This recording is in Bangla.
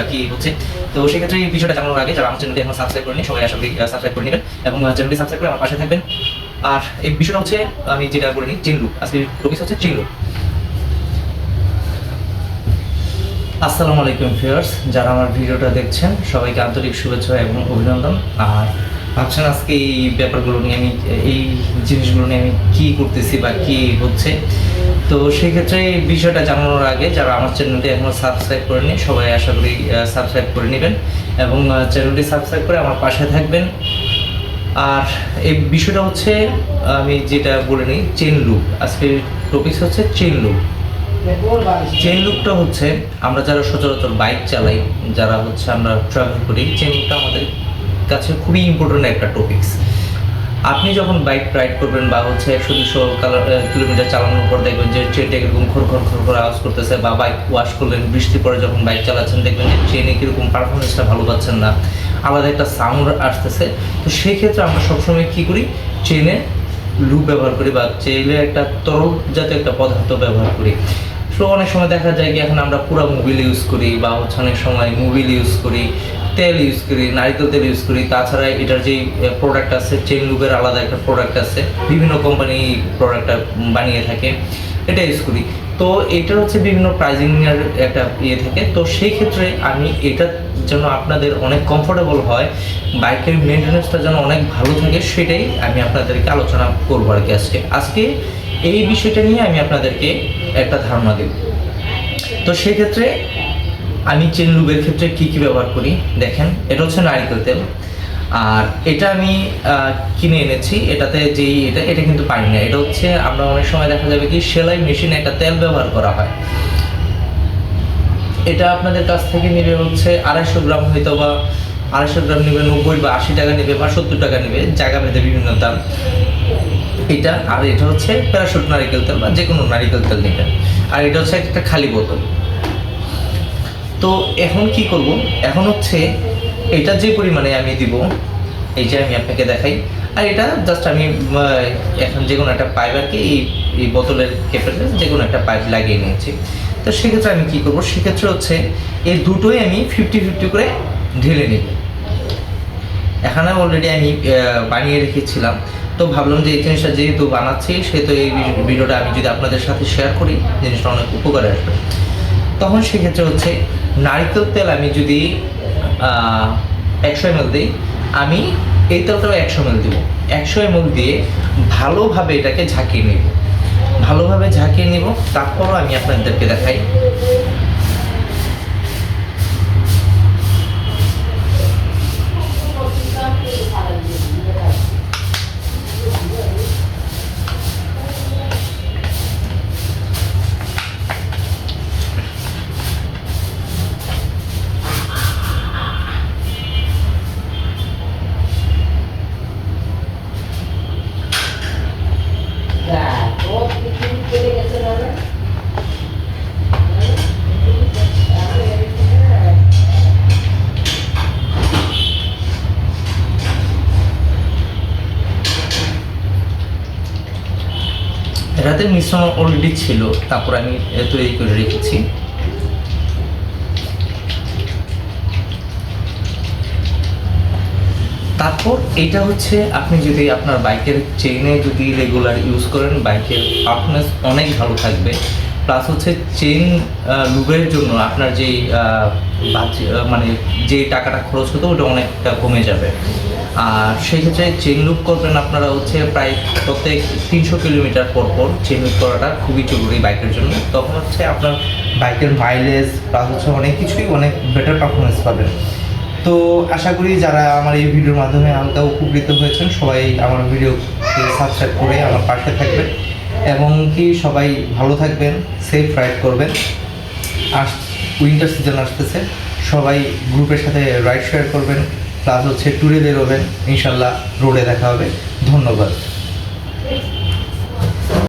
বা কি হচ্ছে? তো সেক্ষেত্রে এই বিষয়টা জানানোর আগে যারা আমার চ্যানেলটি এখন সাবস্ক্রাইব করেনি সবাই আসলে সাবস্ক্রাইব করে নেবেন এবং চ্যানেলটি সাবস্ক্রাইব করে আমার পাশে থাকবেন। আর এই বিষয়টা হচ্ছে, আমি যেটা বলে নিই চেন লুক আজকে টপিক হচ্ছে চেন লুক আসসালামু আলাইকুম ফিয়ার্স যারা আমার ভিডিওটা দেখছেন, সবাইকে আন্তরিক শুভেচ্ছা এবং অভিনন্দন। আর ভাবছেন আজকে এই ব্যাপারগুলো নিয়ে আমি, এই জিনিসগুলো নিয়ে আমি কি করতেছি বা কি হচ্ছে? তো সেই ক্ষেত্রে এই বিষয়টা জানানোর আগে যারা আমার চ্যানেলটি এখনও সাবস্ক্রাইব করেনি সবাই আশা করি সাবস্ক্রাইব করে নেবেন এবং চ্যানেলটি সাবস্ক্রাইব করে আমার পাশে থাকবেন। আর এই বিষয়টা হচ্ছে, আমি যেটা বলে নিই চেন লুক আজকের টপিক হচ্ছে চেন লুক চেন লুকটা হচ্ছে, আমরা যারা সচরাচর বাইক চালাই, যারা হচ্ছে আমরা ট্রাভেল করি চেন লুকটা আমাদের কাছে খুবই ইম্পর্টেন্ট একটা টপিকস আপনি যখন বাইক রাইড করবেন বা হচ্ছে একশো দুশো কিলোমিটার চালানোর পর দেখবেন যে ট্রেনটা এরকম খর খর খর করে আওয়াজ করতেছে বা বাইক ওয়াশ করলেন, বৃষ্টি পরে যখন বাইক চালাচ্ছেন, দেখবেন যে ট্রেনে কীরকম পারফরমেন্সটা ভালো পাচ্ছেন না। আলাদা একটা সাউন্ড আসতেছে। তো সেই ক্ষেত্রে আমরা সবসময় কী করি? ট্রেনে লুপ ব্যবহার করি বা চেলে একটা তরল জাতীয় একটা পদার্থ ব্যবহার করি। তো অনেক সময় দেখা যায় কি, এখন আমরা পুরো মোবিল ইউজ করি বা হচ্ছে অনেক সময় মোবিল ইউজ করি। তেল ইউজ করি, নারিকেল তেল ইউজ করি, তাছাড়া এটার যে প্রোডাক্ট আছে চেন লুপের আলাদা একটা প্রোডাক্ট আছে, বিভিন্ন কোম্পানি প্রোডাক্টটা বানিয়ে থাকে, এটা ইউজ করি। তো এটার হচ্ছে বিভিন্ন প্রাইজিং এর একটা ইয়ে থাকে, তো সেই ক্ষেত্রে আমি এটার জন্য আপনাদের অনেক কমফোর্টেবল হয়, বাইকের মেনটেন্যান্সটা যেন অনেক ভালো থাকে, সেটাই আমি আপনাদেরকে আলোচনা করব আর কি আজকে। আজকে এই বিষয়টা নিয়ে আমি আপনাদেরকে একটা ধারণা দেব। তো সেক্ষেত্রে আমি চেন লুবের ক্ষেত্রে কি কি ব্যবহার করি? দেখেন, এটা হচ্ছে নারিকেল তেল। আর এটা আমি কিনে এনেছি। এটাতে যেই, এটা এটা কিন্তু পানি না। এটা হচ্ছে, আমরা অনেক সময় দেখা যাবে কি, সেলাই মেশিনে একটা তেল ব্যবহার করা হয়। এটা আপনাদের কাছ থেকে নেবে হচ্ছে আড়াইশো গ্রাম হয়তো বা আড়াইশো গ্রাম নেবে নব্বই বা আশি টাকা নেবে বা সত্তর টাকা নেবে, জায়গা ভেদে বিভিন্ন দাম। এটা, আর এটা হচ্ছে প্যারাশুট নারিকেল তেল বা যে কোনো নারিকেল তেল নেবেন। আর এটা হচ্ছে একটা খালি বোতল। তো এখন কি করব? এখন হচ্ছে এটা যে পরিমাণে আমি দিব, এই যে আমি আপনাকে দেখাই, আর এটা জাস্ট আমি এখন যে কোনো একটা পাইপ আর কি, এই বোতলের কেপের যে কোনো একটা পাইপ লাগিয়ে নিয়েছি। তো সেক্ষেত্রে আমি কি করব? সেক্ষেত্রে হচ্ছে এই দুটোই আমি ফিফটি ফিফটি করে ঢেলে নিব। এখানে অলরেডি আমি বানিয়ে রেখেছিলাম। তো ভাবলাম যে এই জিনিসটা যেহেতু বানাচ্ছি, সেহেতু এই ভিডিওটা আমি যদি আপনাদের সাথে শেয়ার করি, জিনিসটা অনেক উপকারে আসবে। তখন সেক্ষেত্রে হচ্ছে নারকেল তেল আমি যদি একশো এম দিই, আমি এই তেলটাও একশো এম দিব। একশো এম দিয়ে ভালোভাবে এটাকে ঝাঁকিয়ে নেব। ভালোভাবে ঝাঁকিয়ে নেব, তারপরও আমি আপনাদেরকে দেখাই এটাতে মিশ্রণ অলরেডি ছিল তারপর আমি তৈরি করে রেখেছি। তারপর এটা হচ্ছে আপনি যদি আপনার বাইকের চেইনে যদি রেগুলার ইউজ করেন, বাইকের পারফরমেন্স অনেক ভালো থাকবে। প্লাস হচ্ছে চেইন লুবের জন্য আপনার যেই মানে যে টাকাটা খরচ হতো ওটা অনেকটা কমে যাবে। আর সেই ক্ষেত্রে চেন লুপ করবেন আপনারা হচ্ছে প্রায় প্রত্যেক তিনশো কিলোমিটার পর পর চেন লুপ করাটা খুবই জরুরি বাইকের জন্য। তখন হচ্ছে আপনার বাইকের মাইলেজ প্লাস হচ্ছে অনেক কিছুই অনেক বেটার পারফরমেন্স পাবেন। তো আশা করি যারা আমার এই ভিডিওর মাধ্যমে হালকা উপকৃত হয়েছেন, সবাই আমার ভিডিও সাবস্ক্রাইব করে আমার পাশে থাকবেন এবং কি সবাই ভালো থাকবেন সেফ রাইড করবেন। আস উইন্টার সিজন আসতেছে, সবাই গ্রুপের সাথে রাইড শেয়ার করবেন প্লাস হচ্ছে ট্যুরে বেরোবেন। ইনশাল্লাহ রোডে দেখা হবে। ধন্যবাদ।